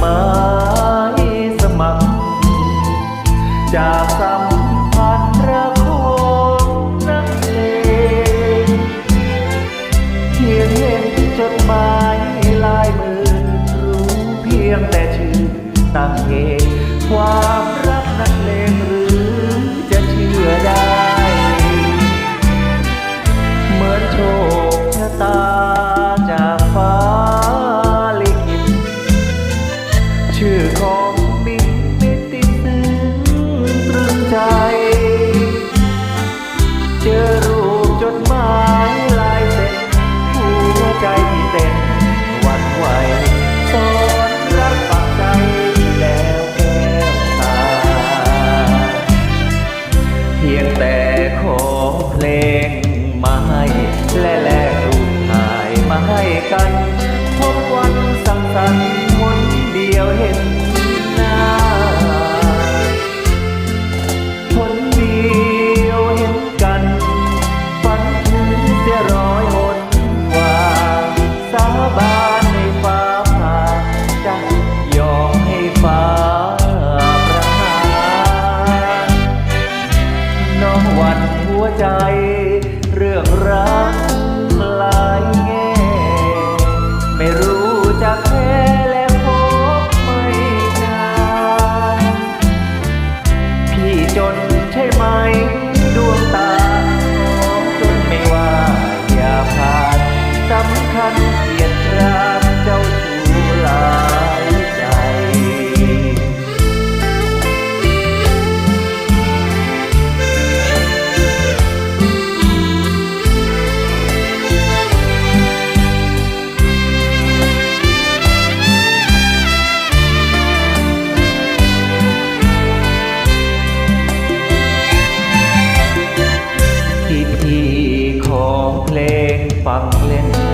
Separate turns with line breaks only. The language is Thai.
หมายสมัคร จากสัมพันธ์ระคนนักเลงเขียนเล่นจดหมายลายมือรู้เพียงแต่ชื่อตั้งเองความรักนักเลง ขอเพลงมาให้และแลกรูปถ่ายมาให้กัน พบวันสังสรรค์ mine. Mặc.